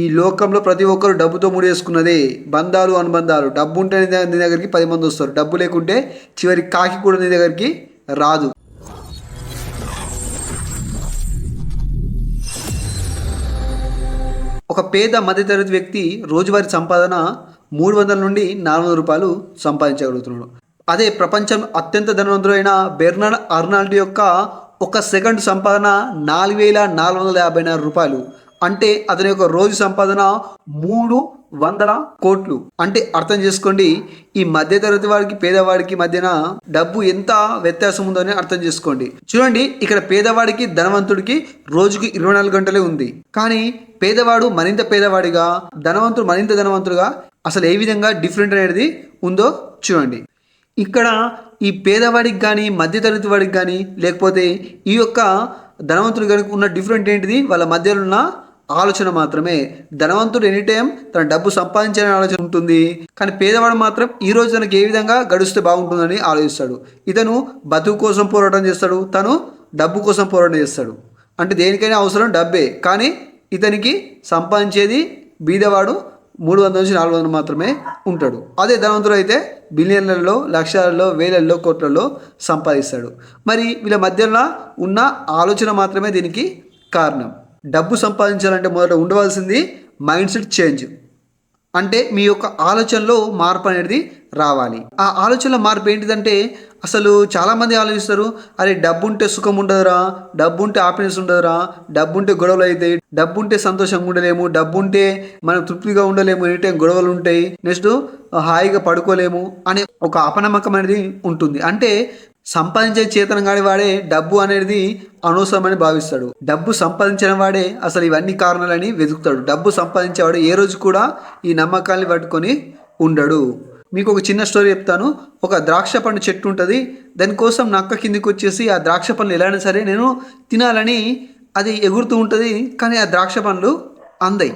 ఈ లోకంలో ప్రతి ఒక్కరు డబ్బుతో ముడేసుకున్నదే బంధాలు అనుబంధాలు. డబ్బు ఉంటే నీ దగ్గరికి పది మంది వస్తారు. డబ్బు లేకుంటే చివరికి కాకి కూడా నీ దగ్గరికి రాదు. ఒక పేద మధ్యతరగతి వ్యక్తి రోజువారీ సంపాదన మూడు వందల నుండి నాలుగు వందల రూపాయలు సంపాదించగలుగుతున్నాడు. అదే ప్రపంచం అత్యంత ధనవంతుడైన బెర్నార్డ్ అర్నాల్డ్ యొక్క ఒక సెకండ్ సంపాదన నాలుగు వేల నాలుగు వందల యాభై నాలుగు రూపాయలు. అంటే అతని యొక్క రోజు సంపాదన మూడు వందల కోట్లు. అంటే అర్థం చేసుకోండి ఈ మధ్యతరగతి వారికి పేదవాడికి మధ్యన డబ్బు ఎంత వ్యత్యాసం ఉందో అని అర్థం చేసుకోండి. చూడండి ఇక్కడ పేదవాడికి ధనవంతుడికి రోజుకి ఇరవై నాలుగు గంటలే ఉంది. కానీ పేదవాడు మరింత పేదవాడిగా ధనవంతుడు మరింత ధనవంతుడుగా అసలు ఏ విధంగా డిఫరెంట్ అనేది ఉందో చూడండి. ఇక్కడ ఈ పేదవాడికి కానీ మధ్యతరగతి వాడికి కానీ లేకపోతే ఈ యొక్క ధనవంతుడి కనుక ఉన్న డిఫరెంట్ ఏంటిది? వాళ్ళ మధ్యలో ఉన్న ఆలోచన మాత్రమే. ధనవంతుడు ఎనీ టైం తన డబ్బు సంపాదించాలని ఆలోచన ఉంటుంది. కానీ పేదవాడు మాత్రం ఈ రోజు తనకి ఏ విధంగా గడిస్తే బాగుంటుందని ఆలోచిస్తాడు. ఇతను బతుకు కోసం పోరాటం చేస్తాడు. తను డబ్బు కోసం పోరాటం చేస్తాడు. అంటే దేనికైనా అవసరం డబ్బే. కానీ ఇతనికి సంపాదించేది బీదవాడు మూడు వందల నుంచి నాలుగు వందలు మాత్రమే ఉంటాడు. అదే ధనవంతుడు అయితే బిలియన్లలో లక్షలలో వేలల్లో కోట్లలో సంపాదిస్తాడు. మరి వీళ్ళ మధ్యలో ఉన్న ఆలోచన మాత్రమే దీనికి కారణం. డబ్బు సంపాదించాలంటే మొదట ఉండవలసింది మైండ్ సెట్ చేంజ్. అంటే మీ యొక్క ఆలోచనలో మార్పు అనేది రావాలి. ఆ ఆలోచనలో మార్పు ఏంటిదంటే అసలు చాలామంది ఆలోచిస్తారు అరే డబ్బు ఉంటే సుఖం ఉండదురా డబ్బు ఉంటే హ్యాపీనెస్ ఉండదురా డబ్బు ఉంటే గొడవలు అవుతాయి డబ్బు ఉంటే సంతోషంగా ఉండలేము డబ్బు ఉంటే మనం తృప్తిగా ఉండలేము ఎనీ టైం గొడవలు ఉంటాయి నెక్స్ట్ హాయిగా పడుకోలేము అనే ఒక అపనమ్మకం అనేది ఉంటుంది. అంటే సంపాదించే చేతనం కాని వాడే డబ్బు అనేది అనవసరమని భావిస్తాడు. డబ్బు సంపాదించిన వాడే అసలు ఇవన్నీ కారణాలని వెతుకుతాడు. డబ్బు సంపాదించేవాడు ఏ రోజు కూడా ఈ నమ్మకాన్ని పట్టుకొని ఉండడు. మీకు ఒక చిన్న స్టోరీ చెప్తాను. ఒక ద్రాక్ష పండు చెట్టు ఉంటుంది. దానికోసం నక్క కిందికి వచ్చేసి ఆ ద్రాక్ష పండ్లు ఎలా అయినా సరే నేను తినాలని అది ఎగురుతూ ఉంటుంది. కానీ ఆ ద్రాక్ష పండ్లు అందాయి.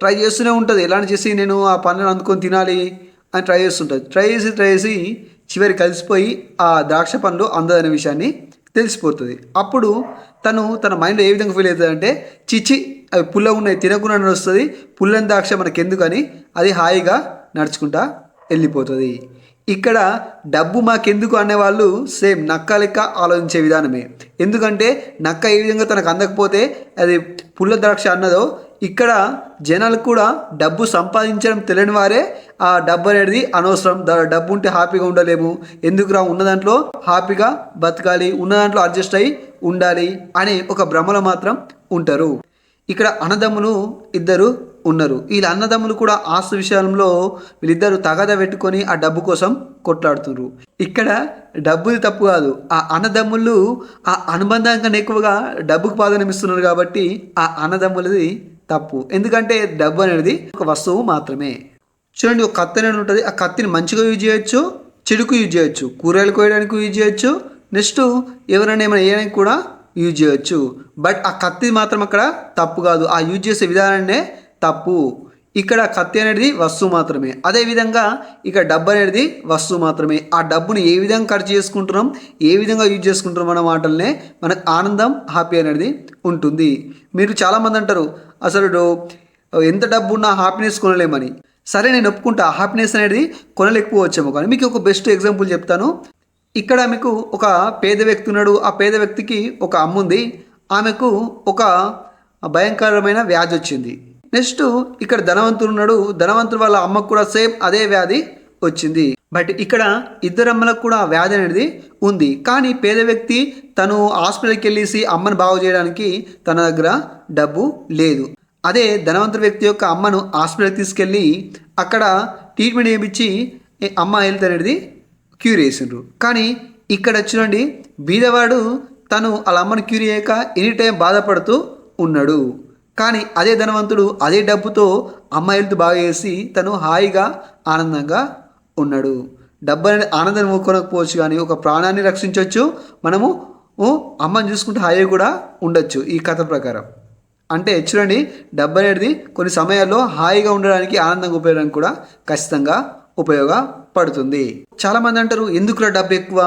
ట్రై చేస్తూనే ఉంటుంది. ఎలా చేసి నేను ఆ పండ్లను అందుకొని తినాలి అని ట్రై చేస్తుంటుంది. ట్రై చేసి ట్రై చేసి చివరి కలిసిపోయి ఆ ద్రాక్ష పండ్లు అందదనే విషయాన్ని తెలిసిపోతుంది. అప్పుడు తను తన మైండ్లో ఏ విధంగా ఫీల్ అవుతుంది అంటే చిచి అవి పుల్లగా ఉన్నాయి తినకుండా నడుస్తుంది పుల్లని ద్రాక్ష మనకెందుకని అది హాయిగా నడుచుకుంటా వెళ్ళిపోతుంది. ఇక్కడ డబ్బు మాకెందుకు అనేవాళ్ళు సేమ్ నక్క లెక్క ఆలోచించే విధానమే. ఎందుకంటే నక్క ఏ విధంగా తనకు అందకపోతే అది పుల్ల ద్రాక్ష అన్నదో ఇక్కడ జనాలు కూడా డబ్బు సంపాదించడం తెలియని వారే ఆ డబ్బు అనేది అనవసరం. డబ్బు ఉంటే హ్యాపీగా ఉండలేము. ఎందుకురా ఉన్న దాంట్లో హ్యాపీగా బతకాలి. ఉన్న దాంట్లో అడ్జస్ట్ అయి ఉండాలి అనే ఒక భ్రమలో మాత్రం ఉంటారు. ఇక్కడ అన్నదమ్ములు ఇద్దరు ఉన్నారు. వీళ్ళ అన్నదమ్ములు కూడా ఆస్తు విషయంలో వీళ్ళిద్దరు తగద పెట్టుకొని ఆ డబ్బు కోసం కొట్లాడుతున్నారు ఇక్కడ డబ్బుది తప్పు కాదు. ఆ అన్నదమ్ములు ఆ అనుబంధం కన్నా ఎక్కువగా డబ్బుకు ప్రాధాన్యం ఇస్తున్నారు కాబట్టి ఆ అన్నదమ్ములది తప్పు. ఎందుకంటే డబ్బు అనేది ఒక వస్తువు మాత్రమే. చూడండి ఒక కత్తి అనేది ఉంటుంది. ఆ కత్తిని మంచిగా యూజ్ చేయొచ్చు చెడుకు యూజ్ చేయొచ్చు కూరగాయలు కోయడానికి యూజ్ చేయొచ్చు నెక్స్ట్ ఎవరైనా ఏమైనా వేయడానికి కూడా యూజ్ చేయొచ్చు. బట్ ఆ కత్తి మాత్రం అక్కడ తప్పు కాదు. ఆ యూజ్ చేసే విధానాన్నే తప్పు. ఇక్కడ కత్తి అనేది వస్తువు మాత్రమే. అదేవిధంగా ఇక డబ్బు అనేది వస్తువు మాత్రమే. ఆ డబ్బుని ఏ విధంగా ఖర్చు చేసుకుంటున్నాం ఏ విధంగా యూజ్ చేసుకుంటున్నాం అన్న మాటలనే మనకు ఆనందం హ్యాపీ అనేది ఉంటుంది. మీరు చాలామంది అంటారు అసలు ఎంత డబ్బు ఉన్నా హ్యాపీనెస్ కొనలేమని సరే నేను ఒప్పుకుంటా. హ్యాపీనెస్ అనేది కొనలేకపోవచ్చేమో కానీ మీకు ఒక బెస్ట్ ఎగ్జాంపుల్ చెప్తాను. ఇక్కడ మీకు ఒక పేద వ్యక్తి ఉన్నాడు. ఆ పేద వ్యక్తికి ఒక అమ్ముంది. ఆమెకు ఒక భయంకరమైన వ్యాధి వచ్చింది. నెక్స్ట్ ఇక్కడ ధనవంతుడు ఉన్నాడు. ధనవంతుడు వాళ్ళ అమ్మకు కూడా సేమ్ అదే వ్యాధి వచ్చింది. బట్ ఇక్కడ ఇద్దరమ్మలకు కూడా వ్యాధి అనేది ఉంది. కానీ పేద వ్యక్తి తను హాస్పిటల్కి వెళ్ళేసి అమ్మను బాగు చేయడానికి తన దగ్గర డబ్బు లేదు. అదే ధనవంతుడి వ్యక్తి యొక్క అమ్మను హాస్పిటల్కి తీసుకెళ్ళి అక్కడ ట్రీట్మెంట్ చేయించి అమ్మ హెల్త్ అనేది క్యూర్ చేసిండ్రు. కానీ ఇక్కడ చూడండి బీదవాడు తను వాళ్ళ అమ్మను క్యూర్ చేయక ఎనీ టైం బాధపడుతూ ఉన్నాడు. కానీ అదే ధనవంతుడు అదే డబ్బుతో అమ్మ బాగా చేసి తను హాయిగా ఆనందంగా ఉన్నాడు. డబ్బు అనేది ఆనందాన్ని కొనకపోవచ్చు కానీ ఒక ప్రాణాన్ని రక్షించవచ్చు మనము అమ్మని చూసుకుంటే హాయిగా కూడా ఉండొచ్చు ఈ కథ ప్రకారం. అంటే చూడండి డబ్బు అనేది కొన్ని సమయాల్లో హాయిగా ఉండడానికి ఆనందంగా ఉపయోగడానికి కూడా ఖచ్చితంగా ఉపయోగ పడుతుంది. చాలా మంది అంటారు ఎందుకురా డబ్బు ఎక్కువ?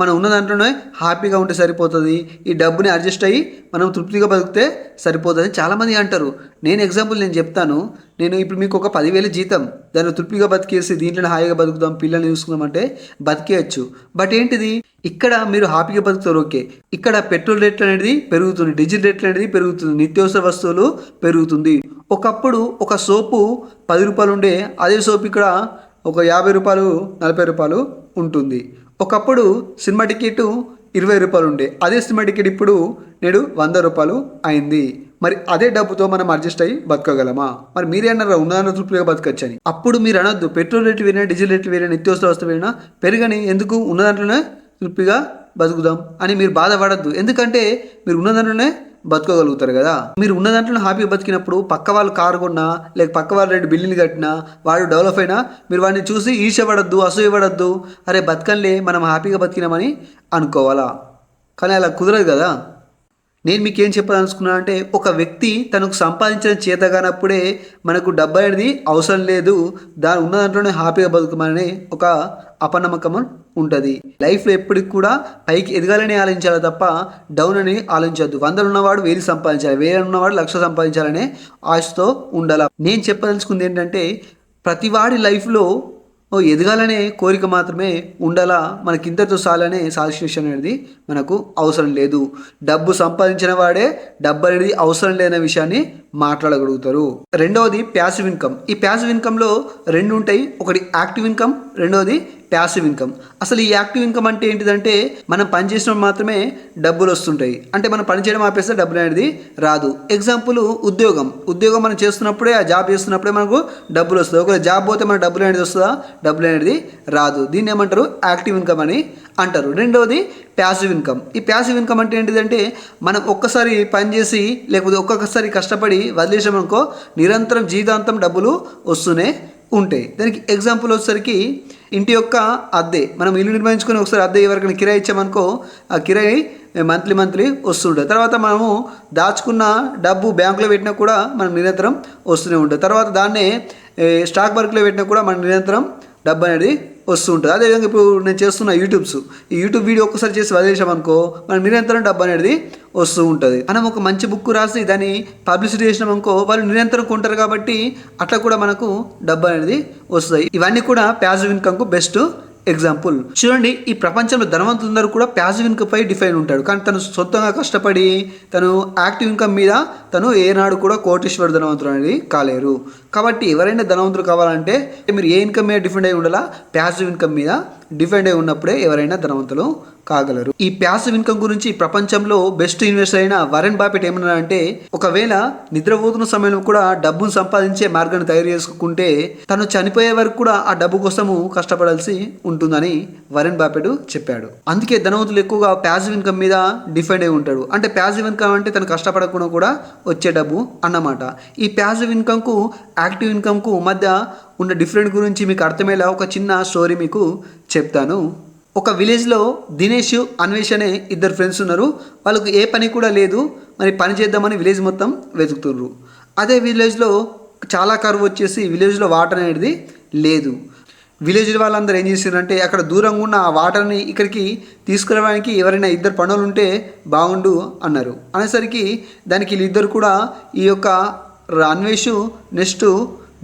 మనం ఉన్న దాంట్లోనే హ్యాపీగా ఉంటే సరిపోతుంది. ఈ డబ్బుని అడ్జస్ట్ అయ్యి మనం తృప్తిగా బతికితే సరిపోతుంది చాలామంది అంటారు. నేను ఎగ్జాంపుల్ నేను చెప్తాను. నేను ఇప్పుడు మీకు ఒక పదివేలు జీతం. దాన్ని తృప్తిగా బతికేసి దీంట్లో హాయిగా బతుకుదాం పిల్లల్ని చూసుకుందాం అంటే బతికేయచ్చు. బట్ ఏంటిది? ఇక్కడ మీరు హ్యాపీగా బతుకుతారు ఓకే. ఇక్కడ పెట్రోల్ రేట్లు అనేది పెరుగుతుంది డీజిల్ రేట్లు అనేది పెరుగుతుంది నిత్యావసర వస్తువులు పెరుగుతుంది. ఒకప్పుడు ఒక సోపు పది రూపాయలు ఉండే అదే సోపు ఇక్కడ ఒక యాభై రూపాయలు నలభై రూపాయలు ఉంటుంది. ఒకప్పుడు సినిమా టికెట్ ఇరవై రూపాయలు ఉండే. అదే సినిమా టికెట్ ఇప్పుడు నేడు వంద రూపాయలు అయింది. మరి అదే డబ్బుతో మనం అడ్జస్ట్ అయ్యి బతకగలమా? మరి మీరే అన్నారు ఉన్నదాన్ని తృప్తిగా బతకచ్చని? అప్పుడు మీరు అనొద్దు. పెట్రోల్ రేట్లు వేరే డీజిల్ రేట్లు వేరే నిత్యావసర వస్తువు వేరినా పెరగని ఎందుకు ఉన్న దాంట్లోనే తృప్తిగా బతుకుదాం అని మీరు బాధపడద్దు. ఎందుకంటే మీరు ఉన్న దాంట్లోనే బతుకోగలుగుతారు కదా? మీరు ఉన్న దాంట్లో హ్యాపీగా బతికినప్పుడు పక్క వాళ్ళు కారు కొన్నా లేక పక్క వాళ్ళు రెండు బిల్లులు కట్టినా వాడు డెవలప్ అయినా మీరు వాడిని చూసి ఈర్ష్యపడద్దు అసూయపడద్దు అరే బతకంలే మనం హ్యాపీగా బతికినామని అనుకోవాలా? కానీ అలా కుదరదు కదా? నేను మీకు ఏం చెప్పాలనుకున్నా అంటే ఒక వ్యక్తి తనకు సంపాదించిన చేత కానప్పుడే మనకు డబ్బు అనేది అవసరం లేదు. దాని ఉన్న దాంట్లోనే హ్యాపీగా బతుకమని ఒక అపనమ్మకం ఉంటుంది. లైఫ్లో ఎప్పటికి కూడా పైకి ఎదగాలని ఆలోచించాలి తప్ప డౌన్ అని ఆలోచించద్దు. వందలు ఉన్నవాడు వేలు సంపాదించాలి. వేలు ఉన్నవాడు లక్ష సంపాదించాలనే ఆశతో ఉండాలి. నేను చెప్పదలుచుకుంది ఏంటంటే ప్రతివాడి లైఫ్లో ఓ ఎదగాలనే కోరిక మాత్రమే ఉండాలా. మనకి ఇంతతో చాలనే సాటిస్ఫాక్షన్ అనేది మనకు అవసరం లేదు. డబ్బు సంపాదించిన వాడే డబ్బు అనేది అవసరం లేని విషయాన్ని మాట్లాడగలుగుతారు. రెండవది ప్యాసివ్ ఇన్కమ్ ఈ ప్యాసివ్ ఇన్కమ్లో రెండు ఉంటాయి. ఒకటి యాక్టివ్ ఇన్కమ్ రెండవది ప్యాసివ్ ఇన్కమ్ అసలు ఈ యాక్టివ్ ఇన్కమ్ అంటే ఏంటిదంటే మనం పని చేసినప్పుడు మాత్రమే డబ్బులు వస్తుంటాయి. అంటే మనం పని చేయడం ఆపేస్తే డబ్బులు అనేది రాదు. ఎగ్జాంపుల్ ఉద్యోగం. ఉద్యోగం మనం చేస్తున్నప్పుడే ఆ జాబ్ చేస్తున్నప్పుడే మనకు డబ్బులు వస్తుంది. ఒకవేళ జాబ్ పోతే మన డబ్బులు అనేది వస్తుందా? డబ్బులు అనేది రాదు. దీన్ని ఏమంటారు? యాక్టివ్ ఇన్కమ్ అని అంటారు. రెండవది ప్యాసివ్ ఇన్కమ్ ఈ ప్యాసివ్ ఇన్కమ్ అంటే ఏంటిదంటే మనం ఒక్కసారి పని చేసి లేకపోతే ఒక్కొక్కసారి కష్టపడి వదిలేసామనుకో నిరంతరం జీవితాంతం డబ్బులు వస్తూనే ఉంటాయి. దానికి ఎగ్జాంపుల్ వచ్చేసరికి ఇంటి యొక్క అద్దె. మనం ఇల్లు నిర్మించుకొని ఒకసారి అద్దె ఎవరికైనా కిరాయి ఇచ్చామనుకో ఆ కిరాయి మంత్లీ మంత్లీ వస్తుంటుంది తర్వాత మనము దాచుకున్న డబ్బు బ్యాంకులో పెట్టినా కూడా మనం నిరంతరం వస్తూనే ఉంటుంది తర్వాత దాన్నే స్టాక్ మార్కెట్లో పెట్టినా కూడా మనం నిరంతరం డబ్బు అనేది వస్తూ ఉంటుంది అదేవిధంగా ఇప్పుడు నేను చేస్తున్న యూట్యూబ్స్ ఈ యూట్యూబ్ వీడియో ఒక్కసారి చేసి వదిలేసామనుకో మనం నిరంతరం డబ్బు అనేది వస్తూ ఉంటుంది. మనం ఒక మంచి బుక్ రాసి దాన్ని పబ్లిసిటీ చేసినాం అనుకో వాళ్ళు నిరంతరం కొంటారు కాబట్టి అట్లా కూడా మనకు డబ్బు అనేది వస్తాయి ఇవన్నీ కూడా ప్యాసివ్ ఇన్కమ్కు బెస్ట్ ఎగ్జాంపుల్ చూడండి ఈ ప్రపంచంలో ధనవంతులందరూ కూడా ప్యాసివ్ ఇన్కమ్ పై డిఫైన్ ఉంటాడు కానీ తను సొంతంగా కష్టపడి తను యాక్టివ్ ఇన్కమ్ మీద తను ఏనాడు కూడా కోటీశ్వర ధనవంతుడు అనేది కాలేరు. కాబట్టి ఎవరైనా ధనవంతులు కావాలంటే మీరు ఏ ఇన్కమ్ మీద డిపెండ్ అయి ఉండాలా? ప్యాసివ్ ఇన్కమ్ మీద డిపెండ్ అయి ఉన్నప్పుడే ఎవరైనా ధనవంతులు కాగలరు. ఈ ప్యాసివ్ ఇన్కమ్ గురించి ప్రపంచంలో బెస్ట్ ఇన్వెస్టర్ అయిన వరెన్ బాపెట్ ఏమన్నారంటే ఒకవేళ నిద్రపోతున్న సమయంలో కూడా డబ్బును సంపాదించే మార్గాన్ని తయారు చేసుకుంటే తను చనిపోయే వరకు కూడా ఆ డబ్బు కోసము కష్టపడాల్సి ఉంటుందని వరెన్ బాపెట్ చెప్పాడు. అందుకే ధనవంతులు ఎక్కువగా ప్యాసివ్ ఇన్కమ్ మీద డిపెండ్ అయి ఉంటాడు అంటే ప్యాసివ్ ఇన్కమ్ అంటే తను కష్టపడకుండా కూడా వచ్చే డబ్బు అన్నమాట. ఈ ప్యాసివ్ ఇన్కమ్కు యాక్టివ్ ఇన్కమ్కు మధ్య ఉన్న డిఫరెంట్ గురించి మీకు అర్థమయ్యేలా ఒక చిన్న స్టోరీ మీకు చెప్తాను. ఒక విలేజ్లో దినేష్ అన్వేష్ అనే ఇద్దరు ఫ్రెండ్స్ ఉన్నారు. వాళ్ళకు ఏ పని కూడా లేదు. మరి పని చేద్దామని విలేజ్ మొత్తం వెతుకుతున్నారు అదే విలేజ్లో చాలా కరువు వచ్చేసి విలేజ్లో వాటర్ అనేది లేదు. విలేజ్ వాళ్ళందరూ ఏం చేశారంటే అక్కడ దూరంగా ఉన్న ఆ వాటర్ని ఇక్కడికి తీసుకురావడానికి ఎవరైనా ఇద్దరు పనులు ఉంటే బాగుండు అన్నారు. అనేసరికి దానికి వీళ్ళిద్దరు కూడా ఈ యొక్క అన్వేష్ నెక్స్ట్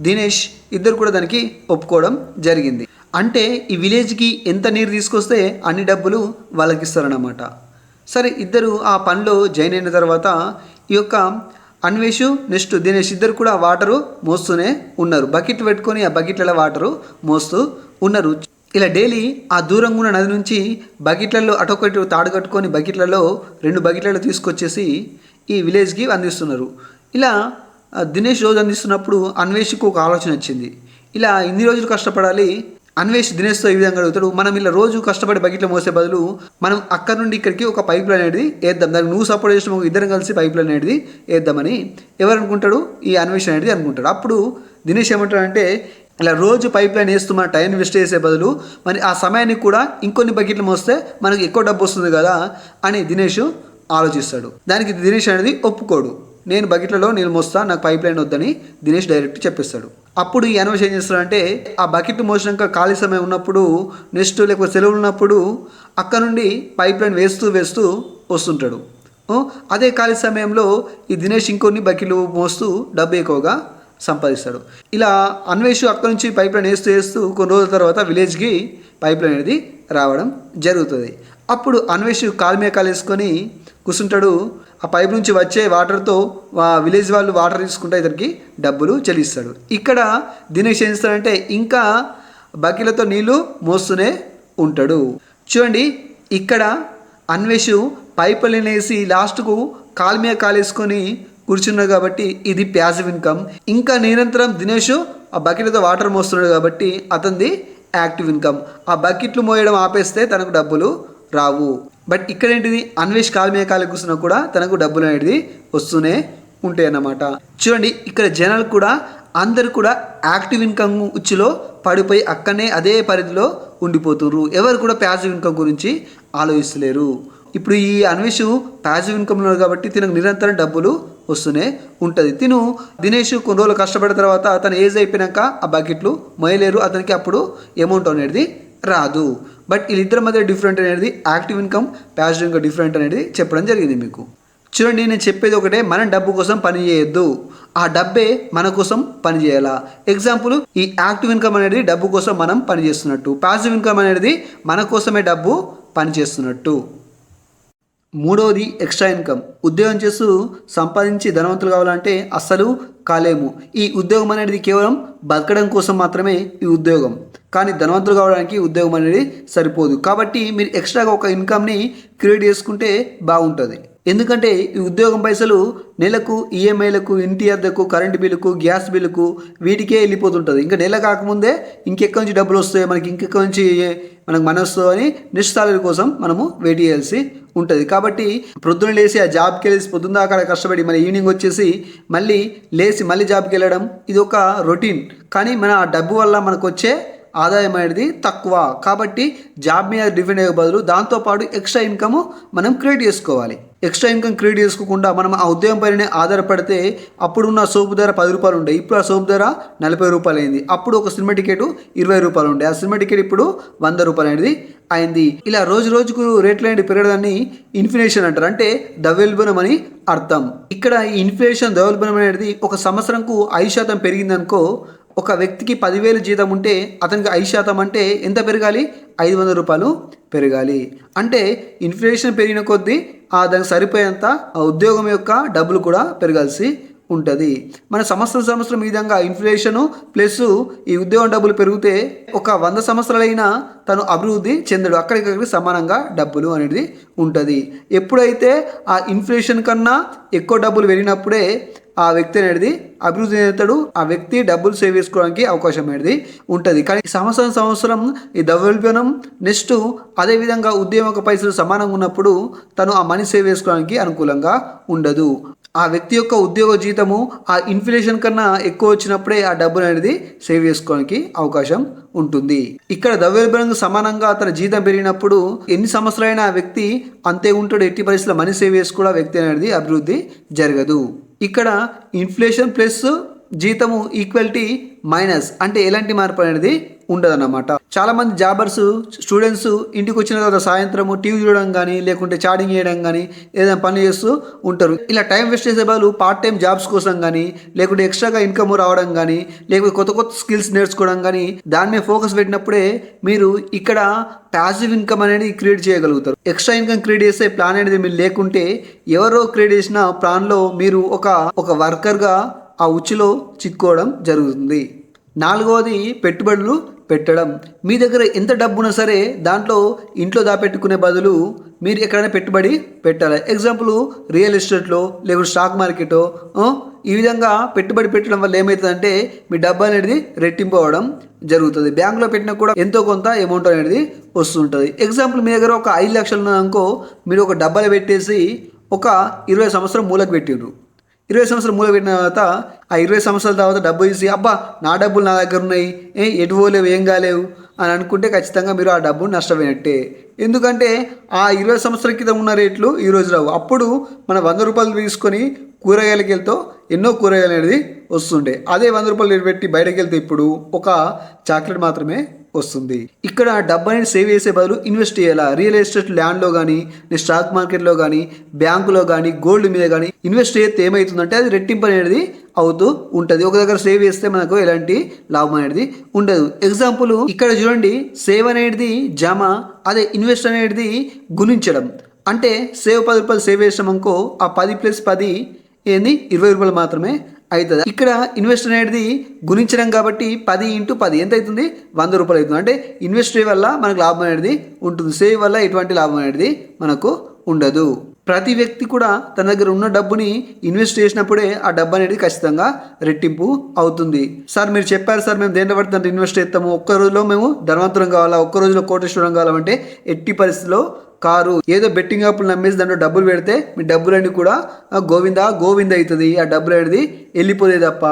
దినేష్ ఇద్దరు కూడా దానికి ఒప్పుకోవడం జరిగింది. అంటే ఈ విలేజ్కి ఎంత నీరు తీసుకొస్తే అన్ని డబ్బులు వాళ్ళకి ఇస్తారన్నమాట. సరే ఇద్దరు ఆ పనిలో జాయిన్ అయిన తర్వాత ఈ యొక్క అన్వేషు నెక్స్ట్ దినేష్ ఇద్దరు కూడా వాటరు మోస్తూనే ఉన్నారు. బకెట్ పెట్టుకొని ఆ బకెట్లలో వాటరు మోస్తూ ఉన్నారు. ఇలా డైలీ ఆ దూరంగా ఉన్న నది నుంచి బకెట్లలో అటొకటి తాడు కట్టుకొని బకెట్లలో రెండు బకెట్లలో తీసుకొచ్చేసి ఈ విలేజ్కి అందిస్తున్నారు. ఇలా దినేష్ రోజు అందిస్తున్నప్పుడు అన్వేష్కు ఒక ఆలోచన వచ్చింది. ఇలా ఇన్ని రోజులు కష్టపడాలి అన్వేష్ దినేష్తో ఈ విధంగా అడుగుతాడు మనం ఇలా రోజు కష్టపడి బకెట్లో మోసే బదులు మనం అక్కడ నుండి ఇక్కడికి ఒక పైప్ లైన్ అనేది వేద్దాం దానికి నువ్వు సపోర్ట్ చేసిన ఇద్దరం కలిసి పైప్ లైన్ అనేది వేద్దామని ఎవరు అనుకుంటాడు ఈ అన్వేష్ అనేది అనుకుంటాడు. అప్పుడు దినేష్ ఏమంటాడంటే ఇలా రోజు పైప్ లైన్ వేస్తూ మన టైం వేస్ట్ చేసే బదులు మరి ఆ సమయానికి కూడా ఇంకొన్ని బకెట్లు మోస్తే మనకి ఎక్కువ డబ్బు వస్తుంది కదా అని దినేష్ ఆలోచిస్తాడు. దానికి దినేష్ అనేది ఒప్పుకోడు. నేను బకెట్లలో నేను మోస్తా నాకు పైప్ లైన్ వద్దని దినేష్ డైరెక్ట్ చెప్పేస్తాడు. అప్పుడు ఈ అన్వేషణ ఏం చేస్తాడంటే ఆ బకెట్ మోసినాక ఖాళీ సమయం ఉన్నప్పుడు నెక్స్ట్ లేకపోతే సెలవులు ఉన్నప్పుడు అక్కడ నుండి పైప్ లైన్ వేస్తూ వేస్తూ వస్తుంటాడు. అదే ఖాళీ సమయంలో ఈ దినేష్ ఇంకొన్ని బకెట్లు మోస్తూ డబ్బు ఎక్కువగా సంపాదిస్తాడు. ఇలా అన్వేష్ అక్కడ నుంచి పైప్ లైన్ వేస్తూ వేస్తూ కొన్ని రోజుల తర్వాత విలేజ్కి పైప్ లైన్ అనేది రావడం జరుగుతుంది. అప్పుడు అన్వేష్ కాలు మీద కాలు వేసుకొని కూర్చుంటాడు. ఆ పైప్ నుంచి వచ్చే వాటర్తో విలేజ్ వాళ్ళు వాటర్ తీసుకుంటే ఇతనికి డబ్బులు చెల్లిస్తాడు. ఇక్కడ దినేష్ ఏం చేస్తాడంటే ఇంకా బకెట్లతో నీళ్ళు మోస్తూనే ఉంటాడు. చూడండి ఇక్కడ అన్వేష్ పైపులు వేసి లాస్ట్కు కాలు మీద కాలేసుకొని కూర్చున్నాడు కాబట్టి ఇది ప్యాసివ్ ఇన్కమ్. ఇంకా నిరంతరం దినేష్ ఆ బకెట్తో వాటర్ మోస్తున్నాడు కాబట్టి అతనిది యాక్టివ్ ఇన్కమ్. ఆ బకెట్లు మోయడం ఆపేస్తే తనకు డబ్బులు రావు. బట్ ఇక్కడ ఏంటిది? అన్వేష్ కాలు మీద కాలు కూర్చున్నా కూడా తనకు డబ్బులు అనేది వస్తూనే ఉంటాయి అన్నమాట. చూడండి ఇక్కడ జనాలు కూడా అందరు కూడా యాక్టివ్ ఇన్కమ్ ఉచ్చులో పడిపోయి అక్కడనే అదే పరిధిలో ఉండిపోతున్నారు ఎవరు కూడా ప్యాసివ్ ఇన్కమ్ గురించి ఆలోచిస్తలేరు. ఇప్పుడు ఈ అన్వేష్ ప్యాసివ్ ఇన్కమ్లో కాబట్టి తినకు నిరంతరం డబ్బులు వస్తూనే ఉంటుంది. తిను దినేష్ కొన్ని రోజులు కష్టపడిన తర్వాత అతను ఏజ్ అయిపోయినాక ఆ బకెట్లు మొయలేరు అతనికి అప్పుడు అమౌంట్ అనేది రాదు. బట్ వీళ్ళిద్దరి మధ్య డిఫరెంట్ అనేది active income passive income different అనేది చెప్పడం జరిగింది మీకు. చూడండి నేను చెప్పేది ఒకటే మనం డబ్బు కోసం పని చేయొద్దు. ఆ డబ్బే మన కోసం పని చేయాలా? ఎగ్జాంపుల్ ఈ యాక్టివ్ ఇన్కమ్ అనేది డబ్బు కోసం మనం పని చేస్తున్నట్టు. పాసివ్ ఇన్కమ్ అనేది మన కోసమే డబ్బు పని చేస్తున్నట్టు. మూడవది ఎక్స్ట్రా ఇన్కమ్. ఉద్యోగం చేస్తూ సంపాదించి ధనవంతులు కావాలంటే అస్సలు కాలేము. ఈ ఉద్యోగం అనేది కేవలం బతకడం కోసం మాత్రమే ఈ ఉద్యోగం. కానీ ధనవంతులు కావడానికి ఉద్యోగం అనేది సరిపోదు. కాబట్టి మీరు ఎక్స్ట్రాగా ఒక ఇన్కమ్ని క్రియేట్ చేసుకుంటే బాగుంటుంది. ఎందుకంటే ఈ ఉద్యోగం పైసలు నెలకు ఈఎంఐలకు ఇంటి అద్దెకు కరెంటు బిల్లుకు గ్యాస్ బిల్లుకు వీటికే వెళ్ళిపోతుంటుంది. ఇంకా నెల కాకముందే ఇంకెక్కడి నుంచి డబ్బులు వస్తాయి మనకి ఇంకెక్కడి నుంచి మనకు మనస్తో అని నెక్స్ట్ కోసం మనము వెయిట్ చేయాల్సి ఉంటుంది. కాబట్టి ప్రొద్దున లేచి ఆ జాబ్కి వెళ్ళేసి పొద్దున్న దాకా అక్కడ కష్టపడి మళ్ళీ ఈవినింగ్ వచ్చేసి మళ్ళీ లేచి మళ్ళీ జాబ్కి వెళ్ళడం ఇది ఒక రొటీన్ కానీ మన ఆ డబ్బు వల్ల మనకు వచ్చే ఆదాయం అనేది తక్కువ. కాబట్టి జాబ్ మీద డిపెండ్ అయ్యే బదులు దాంతోపాటు ఎక్స్ట్రా ఇన్కమ్ మనం క్రియేట్ చేసుకోవాలి. ఎక్స్ట్రా ఇన్కమ్ క్రియేట్ చేసుకోకుండా మనం ఆ ఉద్యోగం పైన ఆధారపడితే అప్పుడు ఉన్న సోపు ధర పది రూపాయలు ఉండే. ఇప్పుడు ఆ సోపు ధర నలభై రూపాయలు అయింది. అప్పుడు ఒక సినిమా టికెట్ ఇరవై రూపాయలు ఉండే. ఆ సినిమా టికెట్ ఇప్పుడు వంద రూపాయలు అనేది అయింది. ఇలా రోజు రోజుకు రేట్లు అనేది పెరగడాన్ని ఇన్ఫ్లేషన్ అంటారు. అంటే దవ్వెల్బనం అని అర్థం. ఇక్కడ ఈ ఇన్ఫ్లేషన్ దవ్వెల్బనం అనేది ఒక సంవత్సరంకు ఐదు శాతం పెరిగిందనుకో ఒక వ్యక్తికి పదివేలు జీతం ఉంటే అతనికి ఐదు శాతం అంటే ఎంత పెరగాలి? ఐదు వందల రూపాయలు పెరగాలి. అంటే ఇన్ఫ్లేషన్ పెరిగిన కొద్దీ ఆ దానికి సరిపోయేంత ఆ ఉద్యోగం యొక్క డబ్బులు కూడా పెరగాల్సి ఉంటుంది. మన సంవత్సరం సంవత్సరం ఈ విధంగా ఇన్ఫ్లేషను ప్లస్ ఈ ఉద్యోగం డబ్బులు పెరిగితే ఒక వంద సంవత్సరాలైనా తను అభివృద్ధి చెందడు. అక్కడికక్కడికి సమానంగా డబ్బులు అనేది ఉంటుంది. ఎప్పుడైతే ఆ ఇన్ఫ్లేషన్ కన్నా ఎక్కువ డబ్బులు పెరిగినప్పుడే ఆ వ్యక్తి అనేది అభివృద్ధి చెందుతాడు ఆ వ్యక్తి డబ్బులు సేవ్ చేసుకోవడానికి అవకాశం అనేది ఉంటుంది. కానీ సంవత్సరం సంవత్సరం ఈ ద్రవ్యోల్బణం నెక్స్ట్ అదేవిధంగా ఉద్యోగ పైసలు సమానంగా ఉన్నప్పుడు తను ఆ మనీ సేవ్ చేసుకోవడానికి అనుకూలంగా ఉండదు. ఆ వ్యక్తి యొక్క ఉద్యోగ జీతము ఆ ఇన్ఫ్లేషన్ కన్నా ఎక్కువ వచ్చినప్పుడే ఆ డబ్బు అనేది సేవ్ చేసుకోవడానికి అవకాశం ఉంటుంది. ఇక్కడ ద్రవ్యోల్బణకు సమానంగా అతన జీతం పెరిగినప్పుడు ఎన్ని సంవత్సరాలైనా ఆ వ్యక్తి అంతే ఉంటాడు ఎట్టి పరిస్థితుల్లో మనీ సేవ్ చేసుకోవడం వ్యక్తి అనేది అభివృద్ధి జరగదు. ఇక్కడ ఇన్ఫ్లేషన్ ప్లస్ జీతము ఈక్వాలిటీ మైనస్ అంటే ఎలాంటి మార్పు అనేది ఉండదన్నమాట. చాలా మంది జాబర్స్ స్టూడెంట్స్ ఇంటికి వచ్చిన తర్వాత సాయంత్రము టీవీ చూడడం కానీ లేకుంటే చాటింగ్ చేయడం కానీ ఏదైనా పని చేస్తూ ఉంటారు. ఇలా టైం వేస్ట్ చేసే వాళ్ళు పార్ట్ టైం జాబ్స్ కోసం కానీ లేకుంటే ఎక్స్ట్రాగా ఇన్కమ్ రావడం కానీ లేకపోతే కొత్త కొత్త స్కిల్స్ నేర్చుకోవడం కానీ దాని మీద ఫోకస్ పెట్టినప్పుడే మీరు ఇక్కడ ప్యాసివ్ ఇన్కమ్ అనేది క్రియేట్ చేయగలుగుతారు. ఎక్స్ట్రా ఇన్కమ్ క్రియేట్ చేసే ప్లాన్ అనేది మీరు లేకుంటే ఎవరో క్రియేట్ చేసిన ప్లాన్లో మీరు ఒక ఒక వర్కర్గా ఆ ఉచ్చులో చిక్కుకోవడం జరుగుతుంది. నాలుగవది పెట్టుబడులు పెట్టడం. మీ దగ్గర ఎంత డబ్బు ఉన్నా సరే దాంట్లో ఇంట్లో దాపెట్టుకునే బదులు మీరు ఎక్కడైనా పెట్టుబడి పెట్టాలి. ఎగ్జాంపుల్ రియల్ ఎస్టేట్లో లేకుంటే స్టాక్ మార్కెటో ఈ విధంగా పెట్టుబడి పెట్టడం వల్ల ఏమవుతుందంటే మీ డబ్బు అనేది రెట్టింపు అవడం జరుగుతుంది. బ్యాంకులో పెట్టినా కూడా ఎంతో కొంత అమౌంట్ అనేది వస్తుంటుంది. ఎగ్జాంపుల్ మీ దగ్గర ఒక ఐదు లక్షలు ఉన్నదనుకో మీరు ఒక డబ్బాలు పెట్టేసి ఒక ఇరవై సంవత్సరం మూలకు పెట్టిండ్రు. ఇరవై సంవత్సరాలు మూల పెట్టిన తర్వాత ఆ ఇరవై సంవత్సరాల తర్వాత డబ్బు తీసి అబ్బా నా డబ్బులు నా దగ్గర ఉన్నాయి ఏ ఎటు పోలేవు ఏం కాలేవు అని అనుకుంటే ఖచ్చితంగా మీరు ఆ డబ్బును నష్టపోయినట్టే. ఎందుకంటే ఆ ఇరవై సంవత్సరాల క్రితం ఉన్న రేట్లు ఈరోజు రావు. అప్పుడు మన వంద రూపాయలు తీసుకొని కూరగాయలకి వెళ్తే ఎన్నో కూరగాయలు అనేది వస్తుండే. అదే వంద రూపాయలు పెట్టి బయటకు వెళ్తే ఇప్పుడు ఒక చాక్లెట్ మాత్రమే వస్తుంది. ఇక్కడ డబ్బు అనేది సేవ్ చేసే బదులు ఇన్వెస్ట్ చేయాలా? రియల్ ఎస్టేట్ ల్యాండ్లో కానీ స్టాక్ మార్కెట్లో కానీ బ్యాంకులో కానీ గోల్డ్ మీద కానీ ఇన్వెస్ట్ చేస్తే ఏమవుతుందంటే అది రెట్టింపు అనేది అవుతూ ఉంటుంది. ఒక దగ్గర సేవ్ చేస్తే మనకు ఎలాంటి లాభం అనేది ఉండదు. ఎగ్జాంపుల్ ఇక్కడ చూడండి. సేవ్ అనేది జమ అదే ఇన్వెస్ట్ అనేది గుణించడం. అంటే సేవ్ పది రూపాయలు సేవ్ చేసినాం అనుకో ఆ పది ప్లస్ పది ఏంది? ఇరవై రూపాయలు మాత్రమే అవుతుంది? ఇక్కడ ఇన్వెస్ట్ అనేది గుణించడం కాబట్టి పది ఇంటూ పది. ఎంత అవుతుంది? వంద రూపాయలు అవుతుంది. అంటే ఇన్వెస్ట్ వల్ల మనకు లాభం అనేది ఉంటుంది. సేవ్ వల్ల ఎటువంటి లాభం అనేది మనకు ఉండదు. ప్రతి వ్యక్తి కూడా తన దగ్గర ఉన్న డబ్బుని ఇన్వెస్ట్ చేసినప్పుడే ఆ డబ్బు అనేది ఖచ్చితంగా రెట్టింపు అవుతుంది. సార్ మీరు చెప్పారు సార్ మేము దేంట్లో పడితే ఇన్వెస్ట్ చేస్తాము. ఒక్క రోజులో మేము ధనవంతురం కావాలా? ఒక్క రోజులో కోటేశ్వరం కావాలంటే ఎట్టి పరిస్థితిలో కారు ఏదో బెట్టింగ్ యాప్లు నమ్మేసి దాంట్లో డబ్బులు పెడితే మీ డబ్బులన్నీ కూడా గోవిందా గోవింద గోవింద అవుతుంది. ఆ డబ్బులు అనేది వెళ్ళిపోతే తప్ప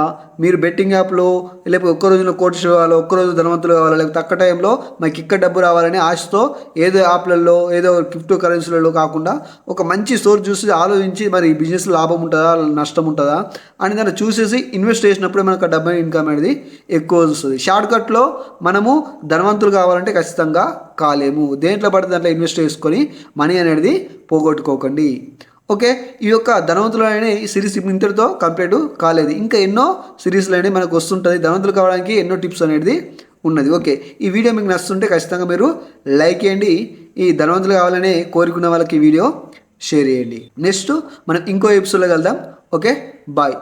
మీరు బెట్టింగ్ యాప్లో లేకపోతే ఒక్క రోజులో కోటి కావాలి ఒక్క రోజు ధనవంతులు కావాలి లేకపోతే తక్కువ టైంలో మాకు ఇక్కడ డబ్బు రావాలని ఆశతో ఏదో యాప్లలో ఏదో క్రిప్టో కరెన్సీలలో కాకుండా ఒక మంచి సోర్స్ చూసి ఆలోచించి మరి ఈ బిజినెస్ లాభం ఉంటుందా నష్టం ఉంటుందా అని దాన్ని చూసేసి ఇన్వెస్ట్ చేసినప్పుడు మనకు డబ్బు ఇన్కమ్ అనేది ఎక్కువ వస్తుంది. షార్ట్ కట్లో మనము ధనవంతులు కావాలంటే ఖచ్చితంగా కాలేము. దేంట్లో పడితే దాంట్లో ఇన్వెస్ట్ చేసుకొని మనీ అనేది పోగొట్టుకోకండి. ఓకే? ఈ యొక్క ధనవంతులు అనే ఈ సిరీస్ ఇంతటితో కంప్లీట్ కాలేదు. ఇంకా ఎన్నో సిరీస్లు అనేవి మనకు వస్తుంటుంది ధనవంతులు కావడానికి ఎన్నో టిప్స్ అనేది ఉన్నది. ఓకే? ఈ వీడియో మీకు నచ్చుతుంటే ఖచ్చితంగా మీరు లైక్ చేయండి. ఈ ధనవంతులు కావాలనే కోరుకున్న వాళ్ళకి ఈ వీడియో షేర్ చేయండి. నెక్స్ట్ మనం ఇంకో ఎపిసోడ్లో కలుద్దాం. ఓకే? బాయ్